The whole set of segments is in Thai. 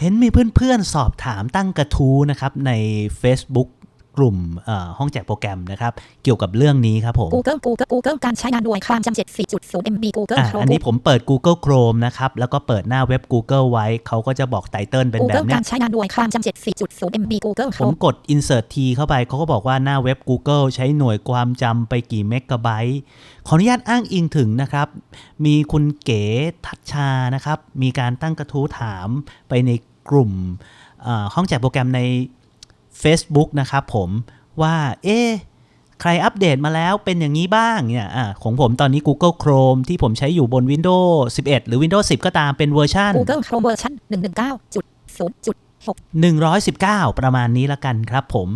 เห็นมีเพื่อนๆสอบถามตั้งกระทู้นะครับใน Facebook กลุ่มเอ่อห้องแจกโปรแกรมนะครับ เกี่ยวกับเรื่องนี้ครับผม Google Google Google การใช้งานด้วยความจำ74.0 MB Google อะ Chrome อันนี้ผมเปิด Google Chrome นะครับ แล้วก็เปิดหน้าเว็บ Google ไว้ เขาก็จะบอกไตเติลเป็นแบบ Google เนี้กายรใช้งานด้วยความจำ74.0 MB Google ผม Chrome กด insert t เข้าไป เขาก็บอกว่าหน้าเว็บ Google ใช้หน่วยความจำไปกี่เมกะไบต์ ขออนุญาตอ้างอิงถึงนะครับ มีคุณเก๋ทัชชานะครับ มีการตั้งกระทู้ถามไปใน กลุ่มเอ่อห้องแจกโปรแกรมใน Facebook นะครับผมว่า เอ๊ะใครอัปเดตมาแล้วเป็นอย่างนี้บ้างเนี่ยอะของผมตอนนี้ Google Chrome ที่ผมใช้อยู่บน Windows 11 หรือ Windows 10 ก็ตามเป็นเวอร์ชัน Google Chrome เวอร์ชัน119.0.6 119 ประมาณนี้ละกันครับผม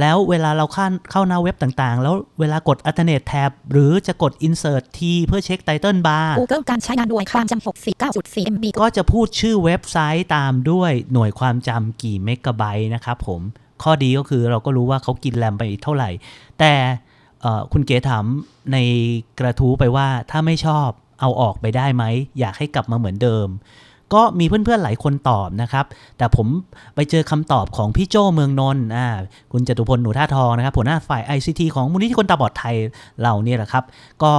แล้วเวลาเราเข้าเข้าหน้าเว็บต่างๆ แล้วเวลากด Alternate Tab หรือจะกด Insert T เพื่อเช็ค Title Bar Google การใช้งานด้วยความจำ69.4 MB ก็จะพูดชื่อเว็บไซต์ตามด้วยหน่วยความจำกี่เมกะไบต์นะครับผม ข้อดีก็คือเราก็รู้ว่าเขากินแรมไปเท่าไหร่ แต่เอ่อคุณเก๋ถามในกระทู้ไปว่าถ้าไม่ชอบเอาออกไปได้ไหม อยากให้กลับมาเหมือนเดิม ก็มีเพื่อนๆหลายคนตอบนะครับ แต่ผมไปเจอคำตอบของพี่โจเมืองนนท์อ่าคุณจตุพลหนูท่าทองนะครับหัวหน้าฝ่าย ICT ของมูลนิธิคนตาบอดไทยเราเนี่ยแหละครับ ก็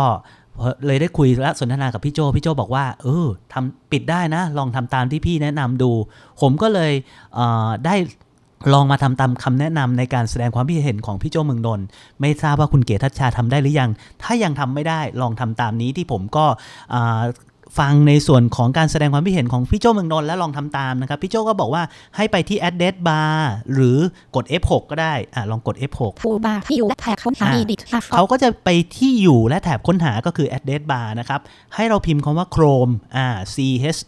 เลยได้คุยและสนทนากับพี่โจ พี่โจบอกว่า เออทำปิดได้นะ ลองทำตามที่พี่แนะนำดู ผมก็เลยเออได้ลองมาทำตามคำแนะนำในการแสดงความคิดเห็นของพี่โจเมืองนนท์ไม่ทราบว่าคุณเก๋ทัชชาทำได้หรือยัง ถ้ายังทำไม่ได้ลองทำตามนี้ที่ผมก็ ฟังในส่วนของการแสดงความคิดเห็นของพี่โจเมืองนนท์แล้วลองทำตามนะครับ พี่โจก็บอกว่าให้ไปที่ address bar หรือกด F6 ก็ได้อะลองกด F6 Toolbar ที่อยู่และแท็กค้นหาอ่า Edit เขาก็จะไปที่อยู่และแถบค้นหาก็คือ address bar นะครับ ให้เราพิมพ์คำว่า Chrome อ่า C H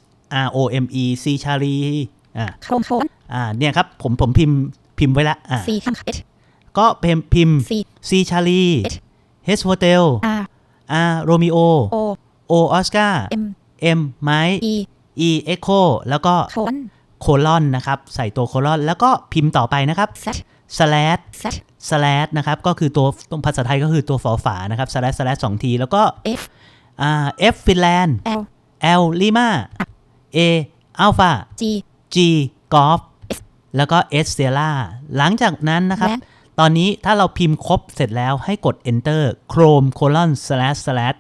R O M E C Charlie อ่า Chrome Chrome อ่าเนี่ยครับผมผมพิมพ์พิมพ์ไว้ละอ่า C ทั้ง H ก็พิมพ์พิมพ์ C C Charlie H H Hotel R R Romeo O O Oscar M M ไม้ E E Echo แล้วก็ Colon โคลอนนะครับ ใส่ตัวโคลอนแล้วก็พิมพ์ต่อไปนะครับ Z slash Z slash นะครับ ก็คือตัวตรงภาษาไทยก็คือตัวฝอฝานะครับ slash slash สองที แล้วก็ F อ่า F Finland L L Lima A Alpha G G Golf แล้วก็ S Sierra หลังจากนั้นนะครับและตอนนี้ถ้าเราพิมพ์ครบเสร็จแล้วให้กด enter chrome colon slash slash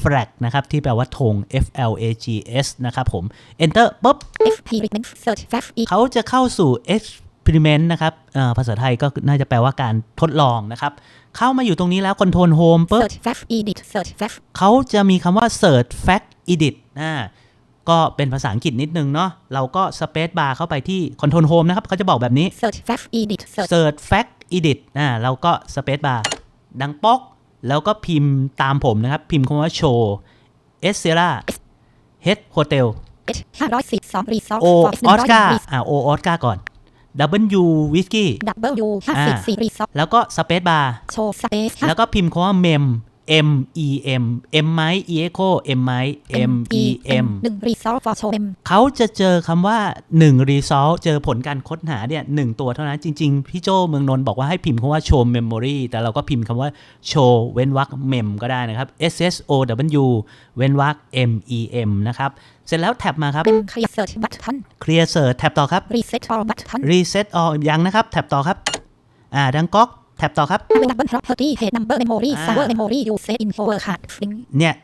flag นะครับที่แปลว่าธง F L A G S นะครับผม enter ปุ๊บ F P Recommend Search F E เขาจะเข้าสู่ experiment นะครับเอ่อภาษาไทยก็น่าจะแปลว่าการทดลองนะครับ เข้ามาอยู่ตรงนี้แล้ว control home ปุ๊บ Search F Edit Search F เขาจะมีคำว่า search fact edit อ่าก็เป็นภาษาอังกฤษนิดนึงเนาะ เราก็ space bar เข้าไปที่ control home นะครับ เขาจะบอกแบบนี้ Search F Edit Search search fact edit อ่าเราก็ space bar ดังป๊อก แล้วก็พิมพ์ตามผมนะครับ พิมพ์คำว่า show s c e r a head hotel H 542 Result o for S oscar 100อ่า o oscar ก่อน w whiskey W 54 Result แล้วก็ space bar Show Space แล้วก็พิมพ์คำว่า mem m e m m ไม้ e echo m ไม้ m e m 1 Result for Show M เขาจะเจอคำว่า1 result เจอผลการค้นหาเนี่ยหนึ่งตัวเท่านั้นจริง ๆ พี่โจเมืองนนท์บอกว่าให้พิมพ์คำว่า show memory แต่เราก็พิมพ์คำว่า show เว้นวรรค mem ก็ได้นะครับ s s o w เว้นวรรค m e m นะครับ เสร็จแล้วแท็บมาครับ M Clear Search Button clear search แท็บต่อครับ Reset All Button reset all ยังนะครับ แท็บต่อครับ อ่าดังก๊อกแท็บต่อครับ Available Property Head Number Memory อ่า Server Memory Usage Info Word Card String เนี่ย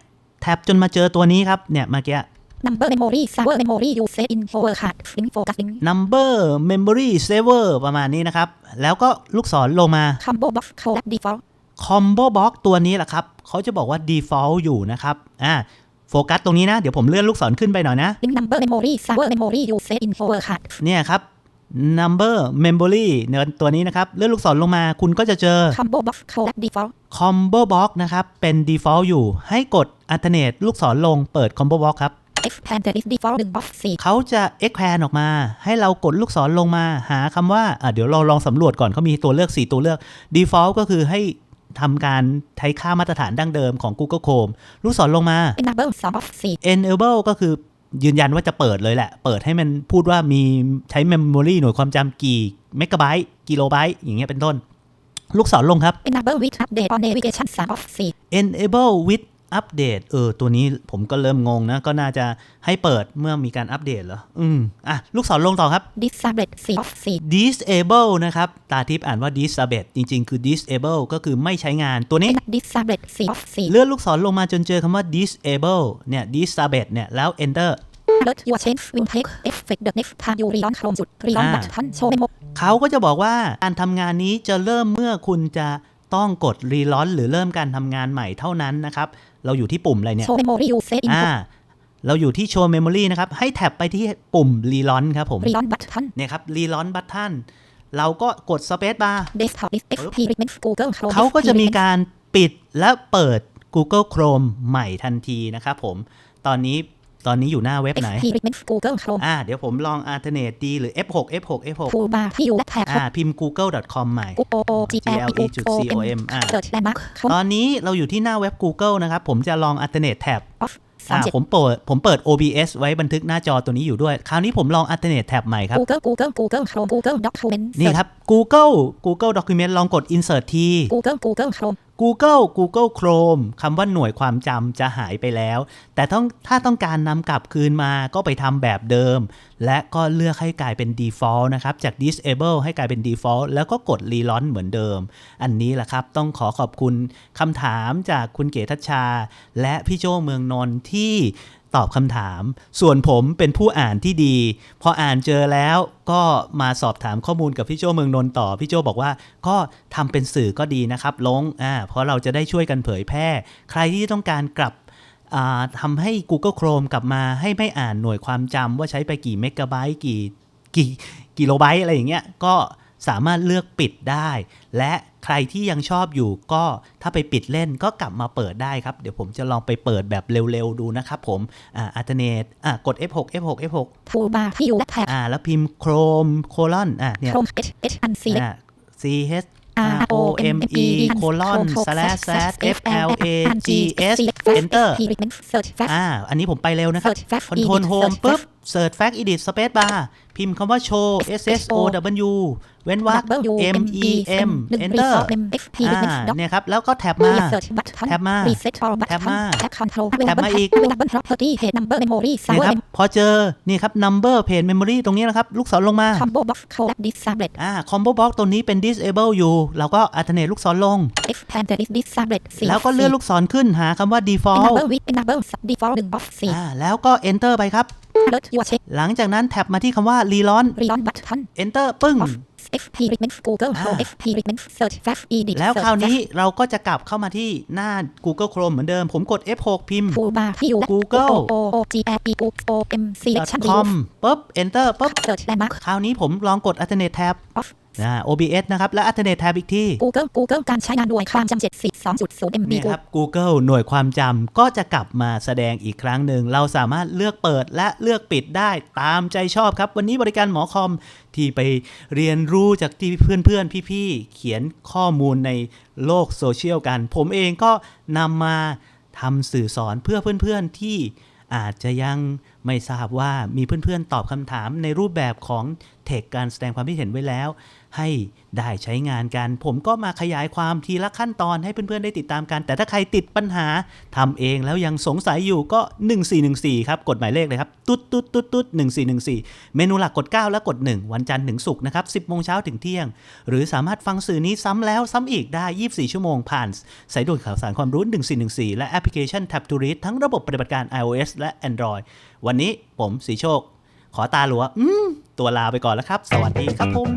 แท็บจนมาเจอตัวนี้ครับ เนี่ยเมื่อกี้ Number Memory Server Memory Usage Info Word Card String Focusing number memory saver ประมาณนี้นะครับ แล้วก็ลูกศรลงมา Combo Box Collab Default combo box ตัวนี้แหละครับ เขาจะบอกว่า default อยู่นะครับ อ่าโฟกัสตรงนี้นะ เดี๋ยวผมเลื่อนลูกศรขึ้นไปหน่อยนะ Link Number Memory Server Memory Usage Info Word Card เนี่ยครับ number memory เนินตัวนี้นะครับ เลื่อนลูกศรลงมาคุณก็จะเจอ Combo Box Collab Default combo box นะครับ เป็น default อยู่ให้กด alternate ลูกศรลงเปิด combo box ครับ Expand the list Default 1 Box 4เขาจะ expand ออกมา ให้เรากดลูกศรลงมาหาคำว่าอะเดี๋ยวเราลองสำรวจก่อนเขามีตัวเลือก 4 ตัวเลือก default ก็คือให้ทำการใช้ค่ามาตรฐานดั้งเดิมของ Google Chrome ลูกศรลงมา Enable 2 Box 4 enable ก็คือ ยืนยันว่าจะเปิดเลยแหละ เปิดให้มันพูดว่ามีใช้ memory หน่วยความจำกี่เมกะไบต์กิโลไบต์อย่างเงี้ยเป็นต้น ลูกศรลงครับ Enable with Update on Navigation 3 Box 4 enable with อัปเดต เออ ตัวนี้ผมก็เริ่มงงนะ ก็น่าจะให้เปิดเมื่อมีการอัปเดตเหรอ อืม อะ ลูกศรลงต่อครับ disable C of C disable นะครับ ตาทิพย์อ่านว่า disable จริง ๆ คือ disable ก็คือไม่ใช้งานตัวนี้ disable C of C เลื่อนลูกศรลงมาจนเจอคำว่า disable เนี่ย disable เนี่ย แล้ว enter let your change will take effect the next time you rerun Chrome จุด rerun อ่า button show memo เขาก็จะบอกว่าการทำงานนี้จะเริ่มเมื่อคุณจะ ต้องกดรีลอนหรือเริ่มการทำงานใหม่เท่านั้นนะครับ เราอยู่ที่ปุ่มอะไรเนี่ย show memory usage อ่า input เราอยู่ที่ show memory นะครับ ให้แท็บไปที่ปุ่มรีลอนครับผม rerun button เนี่ยครับรีลอนบัตทันเราก็กด space bar desktop is experiment Google Chrome เขาก็จะมี experiment การปิดและเปิด Google Chrome ใหม่ทันทีนะครับผม ตอนนี้ ตอนนี้อยู่หน้าเว็บไหน experiment Google Chrome อ่าเดี๋ยวผมลอง alternate D หรือ F6 F6 F6 toolbar ที่อยู่และแท็บอ่าพิมพ์ google.com ใหม่ O O G L E O M อ่า search landmark ตอนนี้เราอยู่ที่หน้าเว็บ Google นะครับผมจะลอง alternate tab off อ่า37ผมเปิดผมเปิด OBS ไว้บันทึกหน้าจอตัวนี้อยู่ด้วย คราวนี้ผมลอง alternate tab ใหม่ครับ Google Google Google Chrome Google Document นี่ครับ Google Google Document ลองกด insert ที Google Google Chrome Google Google Chrome คำว่าหน่วยความจำจะหายไปแล้ว แต่ต้องถ้าต้องการนำกลับคืนมาก็ไปทำแบบเดิม และก็เลือกให้กลายเป็น default นะครับ จาก disable ให้กลายเป็น default แล้วก็กด relaunch เหมือนเดิม อันนี้แหละครับ ต้องขอขอบคุณคำถามจากคุณเก๋ทัชชา และพี่โจเมืองนนท์ที่ ตอบคำถาม ส่วนผมเป็นผู้อ่านที่ดี พออ่านเจอแล้วก็มาสอบถามข้อมูลกับพี่โจเมืองนนท์ต่อ พี่โจบอกว่าก็ทำเป็นสื่อก็ดีนะครับลงอ่าเพราะเราจะได้ช่วยกันเผยแพร่ ใครที่ต้องการกลับทำให้ Google Chrome กลับมาให้ไม่อ่านหน่วยความจำว่าใช้ไปกี่เมกะไบต์กี่กี่กิโลไบต์อะไรอย่างเงี้ยก็สามารถเลือกปิดได้ และ ใครที่ยังชอบอยู่ก็ถ้าไปปิดเล่นก็กลับมาเปิดได้ครับ เดี๋ยวผมจะลองไปเปิดแบบเร็วๆดูนะครับผมอ่า alternate อ่ากด F6 F6 F6 toolbar ที่อยู่และแท็บอ่าแล้วพิมพ์ Chrome colon อะเนี่ย Chrome H H and C อ่า C H R O M E colon slash slash F L A G S enter experiment search fact อ่าอันนี้ผมไปเร็วนะครับ Search fact Control edit Home search ปุ๊บ Search Fact Edit Space Bar พิมพ์คำว่า show S S O W เว้นวรรค W M E M หนึ่ง enter resort mem อ่า experiment doc เนี่ยครับ แล้วก็แท็บมา research button แท็บมา reset all แท็บ button มา tab control แท็บมาอีก available property page number memory นี่ server ครับ พอเจอ นี่ครับ number page memory ตรงนี้นะครับ ลูกศรลงมา combo box collab disable อ่า combo box ตัวนี้เป็น disable อยู่ เราก็ alternate ลูกศรลง expand the list disable แล้วก็เลื่อนลูกศรขึ้นหาคำว่า default enable with enable default 1 box 4อ่า แล้วก็ enter ไปครับ let your check หลังจากนั้นแท็บมาที่คำว่า relaunch relaunch button enter ปึ้ง off experiment Google Chrome อ่า experiment search fact edit แล้ว search คราวนี้ fact เราก็จะกลับเข้ามาที่หน้า Google Chrome เหมือนเดิม ผมกด F6 พิมพ์ toolbar ที่อยู่ Google O O G L E O M selection com ปุ๊บ enter ปุ๊บ search landmark คราวนี้ผมลองกด alternate tab off อ่า OBS นะครับ และ alternate tab อีกที่ Google Google การใช้งานด้วยความจำ72.0 MB เนี่ยครับ Google หน่วยความจำก็จะกลับมาแสดงอีกครั้งหนึ่ง เราสามารถเลือกเปิดและเลือกปิดได้ตามใจชอบครับ วันนี้บริการหมอคอมที่ไปเรียนรู้จากที่เพื่อนๆ พี่ๆ เขียนข้อมูลในโลกโซเชียลกัน ผมเองก็นำมาทำสื่อสอนเพื่อเพื่อนๆ ที่อาจจะยังไม่ทราบว่ามีเพื่อนๆ ตอบคำถามในรูปแบบของเทคการแสดงความคิดเห็นไว้แล้ว ให้ได้ใช้งานกัน ผมก็มาขยายความทีละขั้นตอนให้เพื่อนๆได้ติดตามกัน แต่ถ้าใครติดปัญหาทำเองแล้วยังสงสัยอยู่ก็ 1414 ครับ กดหมายเลขเลยครับตุ๊ดตุ๊ดตุ๊ดตุ๊ด1414 เมนูหลักกด 9 และกด 1 วันจันทร์ถึงศุกร์นะครับ 10โมงเช้าถึงเที่ยง หรือสามารถฟังสื่อนี้ซ้ำแล้วซ้ำอีกได้ 24 ชั่วโมงผ่านสายด่วนข่าวสารความรู้ 1414 และแอปพลิเคชัน Tap to Read ทั้งระบบปฏิบัติการ iOS และ Android วันนี้ผมสีโชค ขอตาหลัว อืม ตัวลาไปก่อนแล้วครับ สวัสดีครับผม